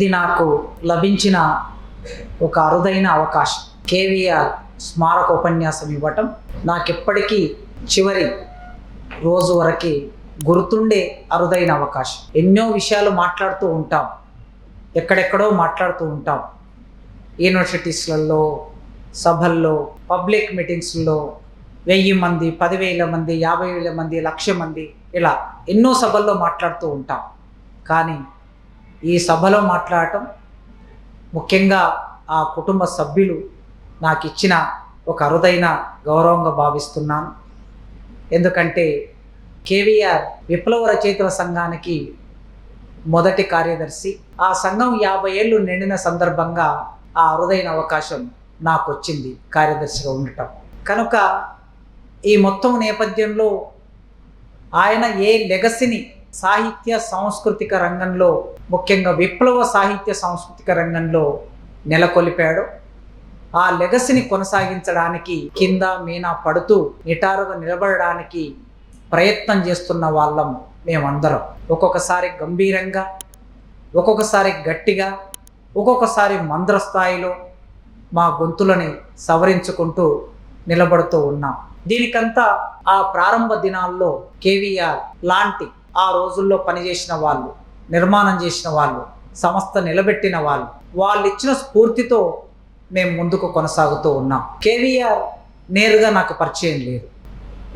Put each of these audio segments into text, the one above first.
ఇది నాకు లభించిన ఒక అరుదైన అవకాశం. కేవీఆర్ స్మారక ఉపన్యాసం ఇవ్వటం నాకెప్పటికీ చివరి రోజు వరకు గుర్తుండే అరుదైన అవకాశం. ఎన్నో విషయాలు మాట్లాడుతూ ఉంటాం. ఎక్కడెక్కడో మాట్లాడుతూ ఉంటాం. యూనివర్సిటీస్లలో సభల్లో పబ్లిక్ మీటింగ్స్లో వెయ్యి మంది పదివేల మంది యాభై వేల మంది లక్ష మంది ఇలా ఎన్నో సభల్లో మాట్లాడుతూ ఉంటాం. కానీ ఈ సభలో మాట్లాడటం ముఖ్యంగా ఆ కుటుంబ సభ్యులు నాకు ఇచ్చిన ఒక అరుదైన గౌరవంగా భావిస్తున్నాను. ఎందుకంటే కేవీఆర్ విప్లవ రచయితల సంఘానికి మొదటి కార్యదర్శి. ఆ సంఘం యాభై ఏళ్ళు నిండిన సందర్భంగా ఆ అరుదైన అవకాశం నాకు వచ్చింది కార్యదర్శిగా ఉండటం. కనుక ఈ మొత్తం నేపథ్యంలో ఆయన ఏ లెగసిని సాహిత్య సాంస్కృతిక రంగంలో ముఖ్యంగా విప్లవ సాహిత్య సాంస్కృతిక రంగంలో నెలకొల్పాడు. ఆ లెగసిని కొనసాగించడానికి కింద మీనా పడుతూ నిటారుగా నిలబడడానికి ప్రయత్నం చేస్తున్న వాళ్ళం మేమందరం. ఒక్కొక్కసారి గంభీరంగా ఒక్కొక్కసారి గట్టిగా ఒక్కొక్కసారి మంద్ర స్థాయిలో మా గొంతులని సవరించుకుంటూ నిలబడుతూ ఉన్నాం. దీనికంతా ఆ ప్రారంభ దినాల్లో కేవీఆర్ లాంటి ఆ రోజుల్లో పనిచేసిన వాళ్ళు నిర్మాణం చేసిన వాళ్ళు సంస్థ నిలబెట్టిన వాళ్ళు వాళ్ళు ఇచ్చిన స్ఫూర్తితో మేము ముందుకు కొనసాగుతూ ఉన్నాం. కేవీఆర్ నేరుగా నాకు పరిచయం లేదు.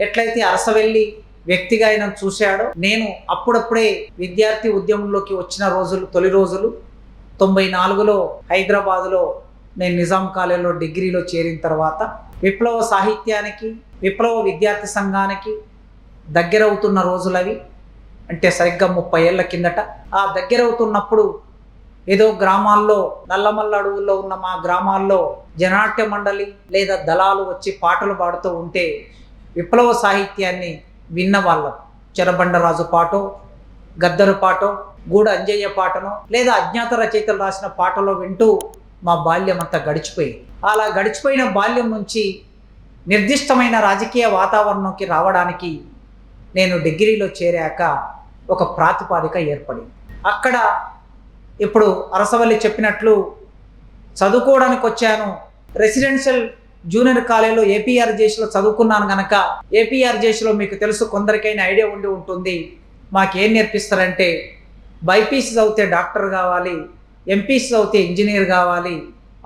ఎట్లయితే అరసవెల్లి వ్యక్తిగా ఆయన చూశాడో నేను అప్పుడప్పుడే విద్యార్థి ఉద్యమంలోకి వచ్చిన రోజులు తొలి రోజులు తొంభై నాలుగులో హైదరాబాదులో నేను నిజాం కాలేజీలో డిగ్రీలో చేరిన తర్వాత విప్లవ సాహిత్యానికి విప్లవ విద్యార్థి సంఘానికి దగ్గరవుతున్న రోజులవి. అంటే సరిగ్గా ముప్పై ఏళ్ళ కిందట ఆ దగ్గర అవుతున్నప్పుడు ఏదో గ్రామాల్లో నల్లమల్ల అడవుల్లో ఉన్న మా గ్రామాల్లో జనాట్య మండలి లేదా దళాలు వచ్చి పాటలు పాడుతూ ఉంటే విప్లవ సాహిత్యాన్ని విన్న వాళ్ళం. చెరబండరాజు పాటో గద్దరు పాటో గూడ అంజయ్య పాటనో లేదా అజ్ఞాత రచయితలు రాసిన పాటలో వింటూ మా బాల్యం అంతా గడిచిపోయింది. అలా గడిచిపోయిన బాల్యం నుంచి నిర్దిష్టమైన రాజకీయ వాతావరణంకి రావడానికి నేను డిగ్రీలో చేరాక ఒక ప్రాతిపాదిక ఏర్పడింది. అక్కడ ఇప్పుడు అరసవల్లి చెప్పినట్లు చదువుకోవడానికి వచ్చాను. రెసిడెన్షియల్ జూనియర్ కాలేజీలో ఏపీఆర్జేసీలో చదువుకున్నాను కనుక ఏపీఆర్జేసీలో మీకు తెలుసు కొందరికైనా ఐడియా ఉండి ఉంటుంది. మాకేం నేర్పిస్తారంటే బైపీసీ చదివితే డాక్టర్ కావాలి ఎంపీసీ చదివితే ఇంజనీర్ కావాలి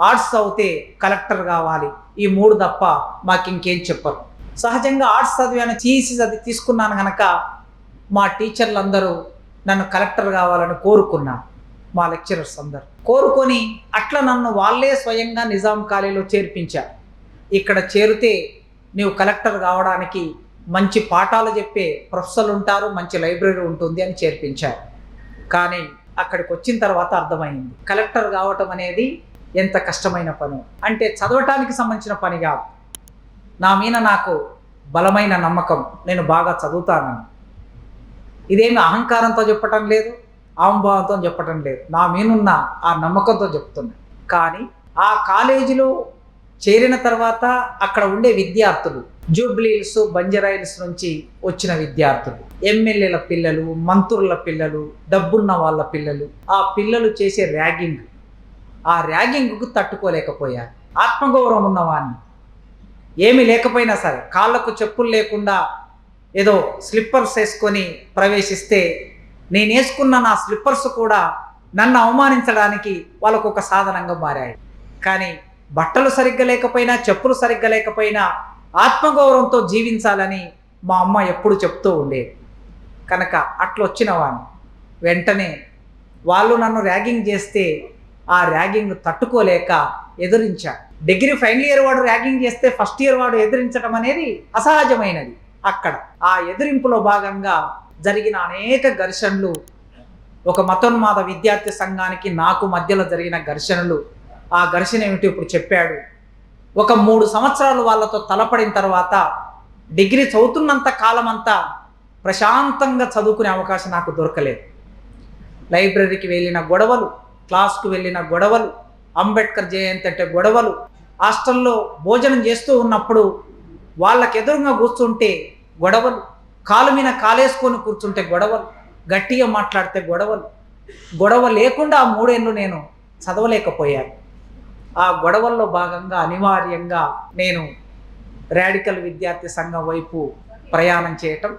ఆర్ట్స్ చదివితే కలెక్టర్ కావాలి. ఈ మూడు తప్ప మాకు ఇంకేం చెప్పరు. సహజంగా ఆర్ట్స్ చదివాను థీసిస్ చదివి తీసుకున్నాను కనుక మా టీచర్లు అందరూ నన్ను కలెక్టర్ కావాలని కోరుకున్నాను మా లెక్చరర్స్ అందరు. కోరుకొని అట్లా నన్ను వాళ్ళే స్వయంగా నిజాం కాలేజీలో చేర్పించారు. ఇక్కడ చేరితే నీవు కలెక్టర్ కావడానికి మంచి పాఠాలు చెప్పే ప్రొఫెసర్లు ఉంటారు మంచి లైబ్రరీ ఉంటుంది అని చేర్పించారు. కానీ అక్కడికి వచ్చిన తర్వాత అర్థమైంది. కలెక్టర్ కావటం అనేది ఎంత కష్టమైన పని. అంటే చదవటానికి సంబంధించిన పని కాదు. నా మీద నాకు బలమైన నమ్మకం. నేను బాగా చదువుతానని ఇదేమి అహంకారంతో చెప్పటం లేదు ఆంభావంతో చెప్పటం లేదు. నా మీనున్న ఆ నమ్మకంతో చెప్తున్నా. కానీ ఆ కాలేజీలో చేరిన తర్వాత అక్కడ ఉండే విద్యార్థులు జూబ్లీహిల్స్ బంజరాయిల్స్ నుంచి వచ్చిన విద్యార్థులు ఎమ్మెల్యేల పిల్లలు మంత్రుల పిల్లలు డబ్బున్న వాళ్ళ పిల్లలు ఆ పిల్లలు చేసే ర్యాగింగ్. ఆ ర్యాగింగ్కు తట్టుకోలేకపోయారు. ఆత్మగౌరవం ఉన్నవాడిని. ఏమీ లేకపోయినా సరే కాళ్ళకు చెప్పులు లేకుండా ఏదో స్లిప్పర్స్ వేసుకొని ప్రవేశిస్తే నేను వేసుకున్న నా స్లిప్పర్స్ కూడా నన్ను అవమానించడానికి వాళ్ళకు ఒక సాధనంగా మారాయి. కానీ బట్టలు సరిగ్గా లేకపోయినా చెప్పులు సరిగ్గా లేకపోయినా ఆత్మగౌరవంతో జీవించాలని మా అమ్మ ఎప్పుడు చెప్తూ ఉండేది. కనుక అట్లొచ్చిన వాడిని. వెంటనే వాళ్ళు నన్ను ర్యాగింగ్ చేస్తే ఆ ర్యాగింగ్ తట్టుకోలేక ఎదిరించా. డిగ్రీ ఫైనల్ ఇయర్ వాడు ర్యాగింగ్ చేస్తే ఫస్ట్ ఇయర్ వాడు ఎదిరించడం అనేది అసహజమైనది అక్కడ. ఆ ఎదిరింపులో భాగంగా జరిగిన అనేక ఘర్షణలు ఒక మతోన్మాద విద్యార్థి సంఘానికి నాకు మధ్యలో జరిగిన ఘర్షణలు ఆ ఘర్షణ ఏమిటి ఇప్పుడు చెప్పాడు. ఒక మూడు సంవత్సరాలు వాళ్ళతో తలపడిన తర్వాత డిగ్రీ చదువుతున్నంత కాలం అంతా ప్రశాంతంగా చదువుకునే అవకాశం నాకు దొరకలేదు. లైబ్రరీకి వెళ్ళిన గొడవలు క్లాస్కు వెళ్ళిన గొడవలు అంబేద్కర్ జయంతి అంటే గొడవలు. హాస్టల్లో భోజనం చేస్తూ ఉన్నప్పుడు వాళ్ళకి ఎదురుగా కూర్చుంటే గొడవలు. కాలు మీద కాలేసుకొని కూర్చుంటే గొడవలు. గట్టిగా మాట్లాడితే గొడవలు. గొడవ లేకుండా ఆ మూడేళ్ళు నేను చదవలేకపోయాను. ఆ గొడవల్లో భాగంగా అనివార్యంగా నేను రాడికల్ విద్యార్థి సంఘం వైపు ప్రయాణం చేయటం.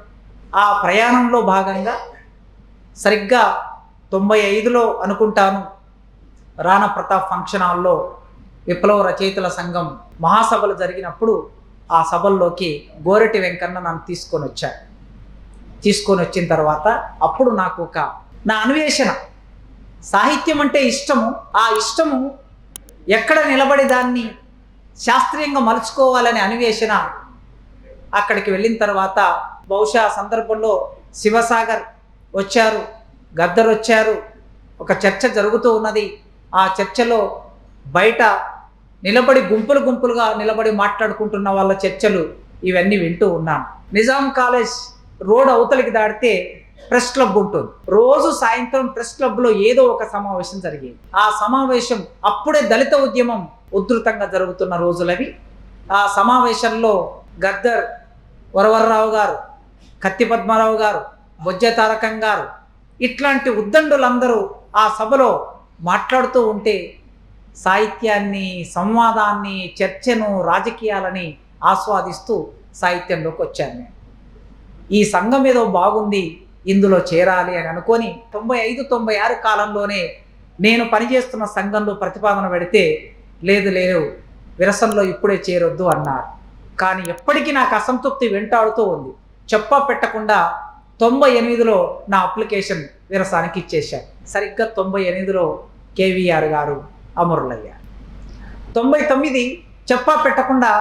ఆ ప్రయాణంలో భాగంగా సరిగ్గా తొంభై ఐదులో అనుకుంటాను రాణా ప్రతాప్ ఫంక్షన్ హాల్లో విప్లవ రచయితల సంఘం మహాసభలు జరిగినప్పుడు ఆ సభల్లోకి గోరటి వెంకన్న నన్ను తీసుకొని వచ్చాడు. తీసుకొని వచ్చిన తర్వాత అప్పుడు నాకు ఒక నా అన్వేషణ సాహిత్యం అంటే ఇష్టము. ఆ ఇష్టము ఎక్కడ నిలబడి దాన్ని శాస్త్రీయంగా మలుచుకోవాలనే అన్వేషణ అక్కడికి వెళ్ళిన తర్వాత బహుశా ఆ సందర్భంలో శివసాగర్ వచ్చారు గద్దర్ వచ్చారు. ఒక చర్చ జరుగుతూ ఉన్నది. ఆ చర్చలో బయట నిలబడి గుంపులు గుంపులుగా నిలబడి మాట్లాడుకుంటున్న వాళ్ళ చర్చలు ఇవన్నీ వింటూ ఉన్నాను నిజాం కాలేజ్ రోడ్ అవతలికి దాటితే ప్రెస్ క్లబ్ ఉంటుంది. రోజు సాయంత్రం ప్రెస్ క్లబ్లో ఏదో ఒక సమావేశం జరిగేది. ఆ సమావేశం అప్పుడే దళిత ఉద్యమం ఉధృతంగా జరుగుతున్న రోజులవి. ఆ సమావేశంలో గద్దర్ వరవర్రావు గారు కత్తి పద్మారావు గారు బొజ్జ తారకం గారు ఇట్లాంటి ఉద్దండులందరూ ఆ సభలో మాట్లాడుతూ ఉంటే సాహిత్యాన్ని సంవాదాన్ని చర్చను రాజకీయాలని ఆస్వాదిస్తూ సాహిత్యంలోకి వచ్చాను నేను. ఈ సంఘం ఏదో బాగుంది ఇందులో చేరాలి అని అనుకొని తొంభై ఐదు తొంభై ఆరు కాలంలోనే నేను పనిచేస్తున్న సంఘంలో ప్రతిపాదన పెడితే లేదు లేదు విరసంలో ఇప్పుడే చేరొద్దు అన్నారు. కానీ ఎప్పటికీ నాకు అసంతృప్తి వెంటాడుతూ ఉంది. చెప్ప పెట్టకుండా తొంభై ఎనిమిదిలో నా అప్లికేషన్ విరసానికి ఇచ్చేశాను సరిగ్గా తొంభై ఎనిమిదిలో కేవీఆర్ గారు అమరులయ్యారు. తొంభై తొమ్మిది చెప్పా పెట్టకుండా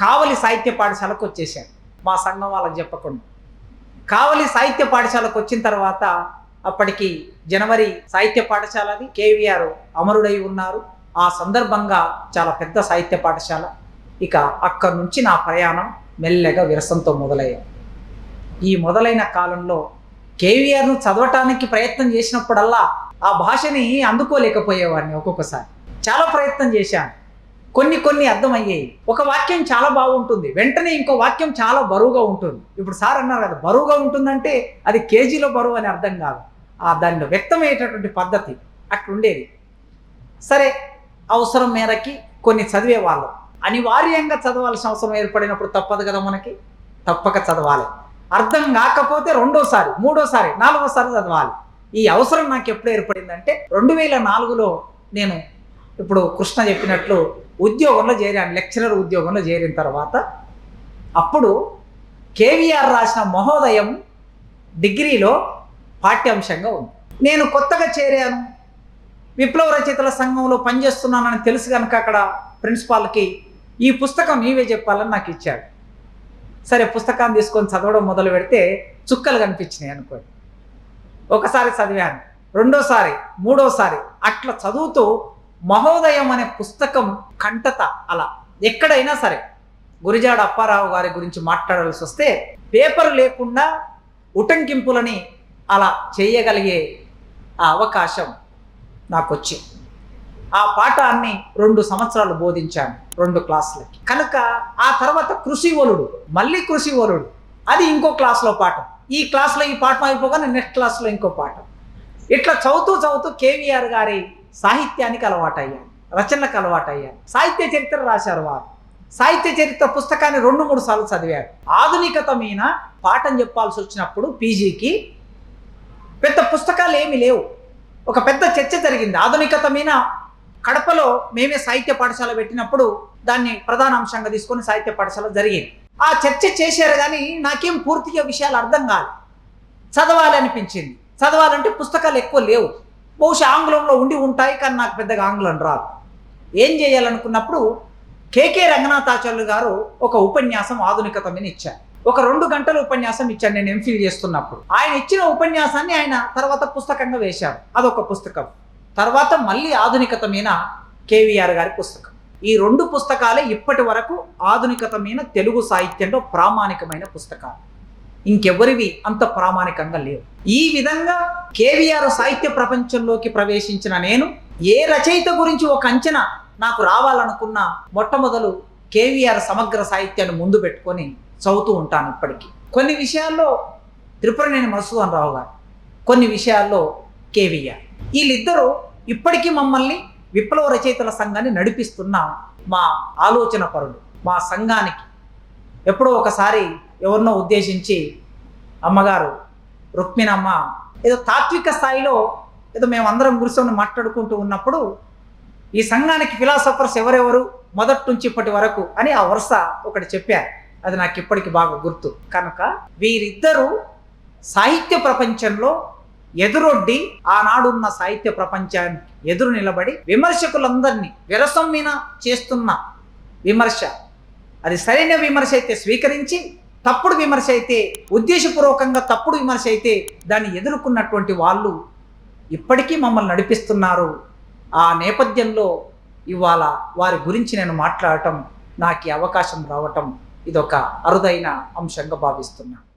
కావలి సాహిత్య పాఠశాలకు వచ్చేసాను మా సంఘం వాళ్ళకి చెప్పకుండా. కావలి సాహిత్య పాఠశాలకు వచ్చిన తర్వాత అప్పటికి జనవరి సాహిత్య పాఠశాలది కేవీఆర్ అమరుడై ఉన్నారు. ఆ సందర్భంగా చాలా పెద్ద సాహిత్య పాఠశాల. ఇక అక్కడి నుంచి నా ప్రయాణం మెల్లగా విరసంతో మొదలయ్యాయి. ఈ మొదలైన కాలంలో కేవీఆర్ను చదవటానికి ప్రయత్నం చేసినప్పుడల్లా ఆ భాషని అందుకోలేకపోయేవాడిని ఒక్కొక్కసారి. చాలా ప్రయత్నం చేశాను. కొన్ని కొన్ని అర్థమయ్యాయి. ఒక వాక్యం చాలా బాగుంటుంది. వెంటనే ఇంకో వాక్యం చాలా బరువుగా ఉంటుంది. ఇప్పుడు సార్ అన్నారు కదా బరువుగా ఉంటుందంటే అది కేజీలో బరువు అని అర్థం కాదు. ఆ దానిలో వ్యక్తమయ్యేటటువంటి పద్ధతి అట్లుండేది. సరే అవసరం మేరకి కొన్ని చదివే వాళ్ళం అనివార్యంగా చదవాల్సిన అవసరం ఏర్పడినప్పుడు తప్పదు కదా మనకి? తప్పక చదవాలి. అర్థం కాకపోతే రెండోసారి మూడోసారి నాలుగోసారి చదవాలి. ఈ అవసరం నాకు ఎప్పుడు ఏర్పడిందంటే రెండు వేల నాలుగులో నేను ఇప్పుడు కృష్ణ చెప్పినట్లు ఉద్యోగంలో చేరాను లెక్చరర్ ఉద్యోగంలో చేరిన తర్వాత అప్పుడు కేవీఆర్ రాసిన మహోదయం డిగ్రీలో పాఠ్యాంశంగా ఉంది. నేను కొత్తగా చేరాను. విప్లవ రచయితల సంఘంలో పనిచేస్తున్నానని తెలుసు కనుక అక్కడ ప్రిన్సిపాల్కి ఈ పుస్తకం నీవే చెప్పాలని నాకు ఇచ్చాడు. సరే పుస్తకాన్ని తీసుకొని చదవడం మొదలు పెడితే చుక్కలు కనిపించినాయి అనుకోండి. ఒకసారి చదివాను రెండోసారి మూడోసారి అట్లా చదువుతూ మహోదయం అనే పుస్తకం కంటత అలా. ఎక్కడైనా సరే గురిజాడ అప్పారావు గారి గురించి మాట్లాడాల్సి వస్తే పేపర్ లేకుండా ఉటంకింపులని అలా చేయగలిగే ఆ అవకాశం నాకు వచ్చింది ఆ పాఠాన్ని రెండు సంవత్సరాలు బోధించాను రెండు క్లాసులకి. కనుక ఆ తర్వాత కృషి వలుడు మళ్ళీ కృషి వలుడు అది ఇంకో క్లాస్లో పాఠం. ఈ క్లాస్లో ఈ పాఠం అయిపోగానే నెక్స్ట్ క్లాస్లో ఇంకో పాఠం. ఇట్లా చదువుతూ చదువుతూ కేవీఆర్ గారి సాహిత్యానికి అలవాటయ్యాను రచనలకు అలవాటయ్యాను. సాహిత్య చరిత్ర రాశారు వారు. సాహిత్య చరిత్ర పుస్తకాన్ని రెండు మూడు సార్లు చదివారు. ఆధునికత మీద పాఠం చెప్పాల్సి వచ్చినప్పుడు పీజీకి పెద్ద పుస్తకాలు ఏమీ లేవు. ఒక పెద్ద చర్చ జరిగింది. ఆధునికత మీద కడపలో మేమే సాహిత్య పాఠశాల పెట్టినప్పుడు దాన్ని ప్రధాన అంశంగా తీసుకొని సాహిత్య పాఠశాల జరిగింది. ఆ చర్చ చేశారు కానీ నాకేం పూర్తిగా విషయాలు అర్థం కాదు చదవాలనిపించింది. చదవాలంటే పుస్తకాలు ఎక్కువ లేవు. బహుశా ఆంగ్లంలో ఉండి ఉంటాయి కానీ నాకు పెద్దగా ఆంగ్లం రాదు. ఏం చేయాలనుకున్నప్పుడు కేకే రంగనాథాచార్యులు గారు ఒక ఉపన్యాసం ఆధునికత మీద ఇచ్చారు. ఒక రెండు గంటల ఉపన్యాసం ఇచ్చాను నేను ఎంఫిల్ చేస్తున్నప్పుడు. ఆయన ఇచ్చిన ఉపన్యాసాన్ని ఆయన తర్వాత పుస్తకంగా వేశారు. అదొక పుస్తకం. తర్వాత మళ్ళీ ఆధునికత మీద కేవీఆర్ గారి పుస్తకం. ఈ రెండు పుస్తకాలే ఇప్పటి వరకు ఆధునికత మీద తెలుగు సాహిత్యంలో ప్రామాణికమైన పుస్తకాలు. ఇంకెవరివి అంత ప్రామాణికంగా లేవు. ఈ విధంగా కేవీఆర్ సాహిత్య ప్రపంచంలోకి ప్రవేశించిన నేను ఏ రచయిత గురించి ఒక అంచనా నాకు రావాలనుకున్న మొట్టమొదలు కేవీఆర్ సమగ్ర సాహిత్యాన్ని ముందు పెట్టుకొని చదువుతూ ఉంటాను ఇప్పటికీ. కొన్ని విషయాల్లో త్రిపురనేని మధుసూదన్ రావు గారు కొన్ని విషయాల్లో కేవీఆర్. వీళ్ళిద్దరూ ఇప్పటికీ మమ్మల్ని విప్లవ రచయితల సంఘాన్ని నడిపిస్తున్న మా ఆలోచన పరులు మా సంఘానికి ఎప్పుడో ఒకసారి ఎవరినో ఉద్దేశించి అమ్మగారు రుక్మిణమ్మ ఏదో తాత్విక స్థాయిలో ఏదో మేమందరం కూర్చొని మాట్లాడుకుంటూ ఉన్నప్పుడు ఈ సంఘానికి ఫిలాసఫర్స్ ఎవరెవరు మొదటి నుంచి ఇప్పటి వరకు అని ఆ వరుస ఒకటి చెప్పారు. అది నాకు ఇప్పటికి బాగా గుర్తు. కనుక వీరిద్దరూ సాహిత్య ప్రపంచంలో ఎదురొడ్డి ఆనాడున్న సాహిత్య ప్రపంచానికి ఎదురు నిలబడి విమర్శకులందరినీ విరసమ్మిన చేస్తున్న విమర్శ. అది సరైన విమర్శ అయితే స్వీకరించి తప్పుడు విమర్శ అయితే ఉద్దేశపూర్వకంగా తప్పుడు విమర్శ అయితే దాన్ని ఎదుర్కొన్నటువంటి వాళ్ళు ఇప్పటికీ మమ్మల్ని నడిపిస్తున్నారు. ఆ నేపథ్యంలో ఇవాళ వారి గురించి నేను మాట్లాడటం నాకు అవకాశం రావటం ఇదొక అరుదైన అంశంగా భావిస్తున్నాను